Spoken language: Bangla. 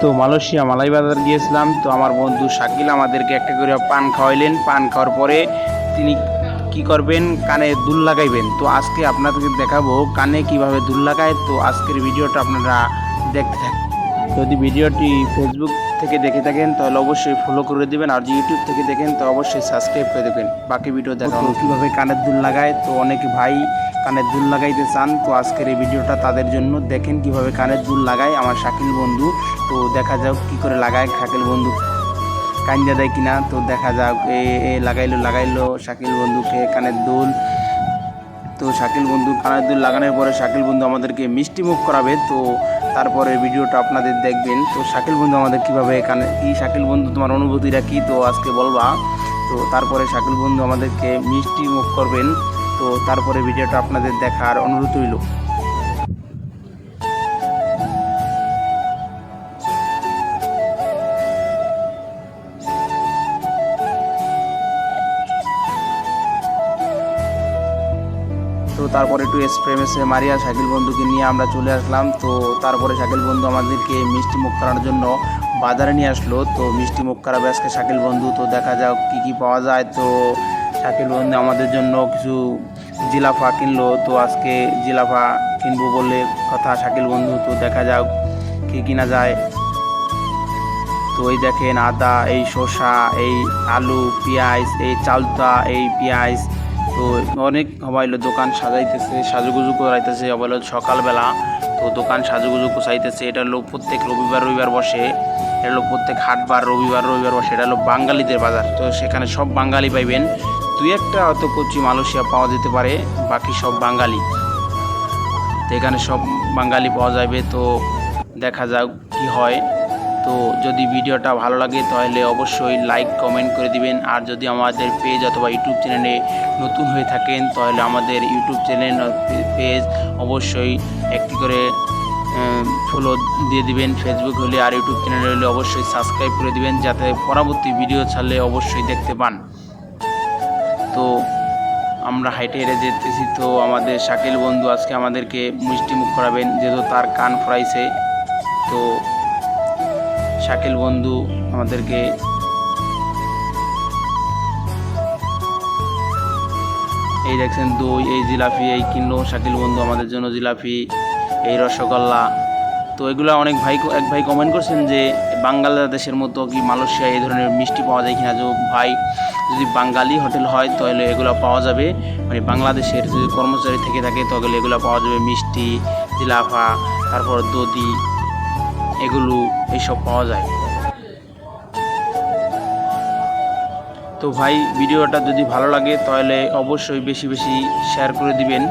তো মালয়েশিয়া মালাই বাজার গিয়েছিলাম। তো আমার বন্ধু শাকিল আমাদেরকে একটা করে পান খাওয়াইলেন। পান খাওয়ার পরে তিনি কি করবেন? কানে দুল লাগাইবেন। তো আজকে আপনাদেরকে দেখাবো কানে কীভাবে দুল লাগায়। তো আজকের ভিডিওটা আপনারা দেখতে থাকেন যদি ভিডিওটি ফেসবুক থেকে দেখে থাকেন, তাহলে অবশ্যই ফলো করে দিবেন। আর ইউটিউব থেকে দেখেন, তো অবশ্যই সাবস্ক্রাইব করে দেবেন। বাকি ভিডিও দেখাবো। কীভাবে কানের দুল লাগায়? তো অনেক ভাই কানের দুল লাগাইতে চান, তো আজকের এই ভিডিওটা তাদের জন্য। দেখেন কীভাবে কানের দুল লাগায় আমার শাকিল বন্ধু। তো দেখা যাক কি করে লাগায় শাকিল বন্ধু। কাঞ্জা দেয় কিনা, তো দেখা যাক। এ লাগাইলো লাগাইলো শাকিল বন্ধুকে কানের দুল। তো শাকিল বন্ধু কানের দুল লাগানোর পরে শাকিল বন্ধু আমাদেরকে মিষ্টি মুখ করাবে। তো তারপরে ভিডিওটা আপনাদের দেখবেন। তো শাকিল বন্ধু আমাদের কীভাবে কানে, কি শাকিল বন্ধু তোমার অনুভূতিটা কি, তো আজকে বলবা। তো তারপরে শাকিল বন্ধু আমাদেরকে মিষ্টি মুখ করবেন। তো তারপরে ভিডিওটা আপনাদের দেখার অনুরোধ রইল। তো তারপরে একটু স্প্রে মেসে মারিয়া, শাকিল বন্ধুকে নিয়ে আমরা চলে আসলাম। তো তারপরে শাকিল বন্ধু আমাদেরকে মিষ্টি মুখ করানোর জন্য বাজারে নিয়ে আসলো। তো মিষ্টি মুখ করাবে আজকে শাকিল বন্ধু, তো দেখা যাক কী কী পাওয়া যায়। তো শাকিল বন্ধু আমাদের জন্য কিছু জিলাফা কিনলো। তো আজকে জিলাফা কিনবো বলে কথা শাকিল বন্ধু, তো দেখা যাক কী কিনা যায়। তো এই দেখেন আদা, এই শসা, এই আলু, পেঁয়াজ, এই চালতা, এই পেঁয়াজ। তো অনেক হবাইলো দোকান সাজাইতেছে, সাজুগুজু করাইতেছে হবাইলো সকালবেলা। তো দোকান সাজুগুজু কুচাইতেছে এটা হলো প্রত্যেক রবিবার রবিবার বসে। এটা হলো প্রত্যেক হাটবার, রবিবার রবিবার বসে। এটা হলো বাঙালিদের বাজার। তো সেখানে সব বাঙালি পাইবেন। দুই একটা হয়তো কচি মালয়েশিয়া পাওয়া যেতে পারে, বাকি সব বাঙালি। তো এখানে সব বাঙালি পাওয়া যাবে, তো দেখা যাক কি হয়। তো যদি ভিডিওটা ভালো লাগে, তাহলে অবশ্যই লাইক কমেন্ট করে দিবেন। আর যদি আমাদের পেজ অথবা ইউটিউব চ্যানেলে নতুন হয়ে থাকেন, তাহলে আমাদের ইউটিউব চ্যানেল পেজ অবশ্যই একটি করে ফলো দিয়ে দিবেন। ফেসবুক হলে আর ইউটিউব চ্যানেল হলে অবশ্যই সাবস্ক্রাইব করে দিবেন, যাতে পরবর্তী ভিডিও ছাড়লে অবশ্যই দেখতে পান। তো আমরা হাইটে হেঁটে যেতেছি। তো আমাদের শাকিল বন্ধু আজকে আমাদেরকে মিষ্টি মুখ করাবেন, যেহেতু তার কান ফরাইছে। তো শাকিল বন্ধু আমাদেরকে এই দেখছেন দই, এই জিলাপি, এই কিনলো শাকিল বন্ধু আমাদের জন্য জিলাপি, এই রসগোল্লা। তো এগুলো অনেক ভাই এক ভাই কমেন্ট করছেন যে বাংলাদেশের মতো কি মালয়েশিয়া এই ধরনের মিষ্টি পাওয়া যায় কিনা? যে ভাই যদি বাঙালি হোটেল হয়, তাহলে এগুলো পাওয়া যাবে। মানে বাংলাদেশের যদি কর্মচারী থেকে থাকে, তাহলে এগুলো পাওয়া যাবে। মিষ্টি, জিলাফা, তারপর দধি, এগুলো এইসব পাওয়া যায়। তো ভাই, ভিডিওটা যদি ভালো লাগে, তাহলে অবশ্যই বেশি বেশি শেয়ার করে দিবেন।